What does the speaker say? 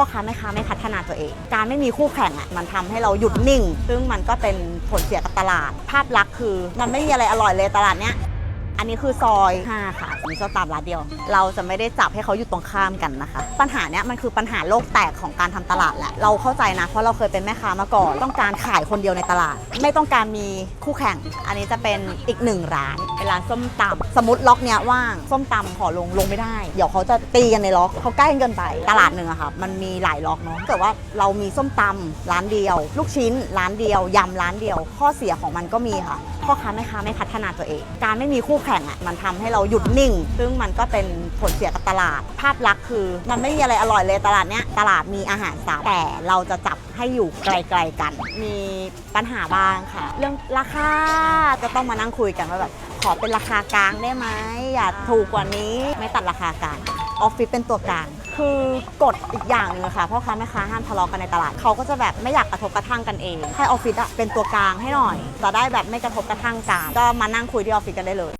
พ่อค้าแม่ค้าไม่พัฒนาตัวเอง การไม่มีคู่แข่งอะมันทำให้เราหยุดนิ่ง ซึ่งมันก็เป็นผลเสียกับตลาด ภาพลักษณ์คือ มันไม่มีอะไรอร่อยเลยตลาดเนี้ย อันนี้คือซอย5ค่ะมีส้มตำร้านเดียว เราจะไม่ได้จับให้เขาอยู่ตรงข้ามกันนะคะ ปัญหาเนี้ยมันคือปัญหาโลกแตกของการทำตลาดแหละเราเข้าใจนะ เพราะเราเคยเป็นแม่ค้ามาก่อน ต้องการขายคนเดียวในตลาด ไม่ต้องการมีคู่แข่ง อันนี้จะเป็นอีกหนึ่งร้านเป็นร้านส้มตำสมมติล็อกเนี้ยว่างส้มตำขอลงลงไม่ได้ เดี๋ยวเขาจะตีกันในล็อกเขาใกล้เกินไปตลาดหนึ่งอะค่ะมันมีหลายล็อกเนาะถ้าเกิดว่าเรามีส้มตำร้านเดียว ลูกชิ้น ร้านเดียวยำร้านเดียว ข้อเสียของมันก็มีค่ะพ่อค้าแม่ค้าไม่พัฒนาตัวเอง การไม่มีคู่แข่งอะมันทำให้เราหยุดนิ่ง ซึ่งมันก็เป็นผลเสียกับตลาด ภาพลักษณ์คือ มันไม่มีอะไรอร่อยเลยตลาดเนี้ยตลาดมีอาหารสามแต่เราจะจับให้อยู่ไกลๆกัน มีปัญหาบ้างค่ะ เรื่องราคาจะต้องมานั่งคุยกันว่าแบบขอเป็นราคากลางได้ไหมอย่าถูกกว่านี้ไม่ตัดราคากลางออฟฟิศเป็นตัวกลาง คือกฎอีกอย่างหนึ่งค่ะพ่อค้าแม่ค้าห้ามทะเลาะกันในตลาดเขาก็จะแบบไม่อยากกระทบกระทั่งกันเองให้ออฟฟิศอะเป็นตัวกลางให้หน่อย จะได้แบบไม่กระทบกระทั่งกันก็มานั่งคุยที่ออฟฟิศกันได้เลย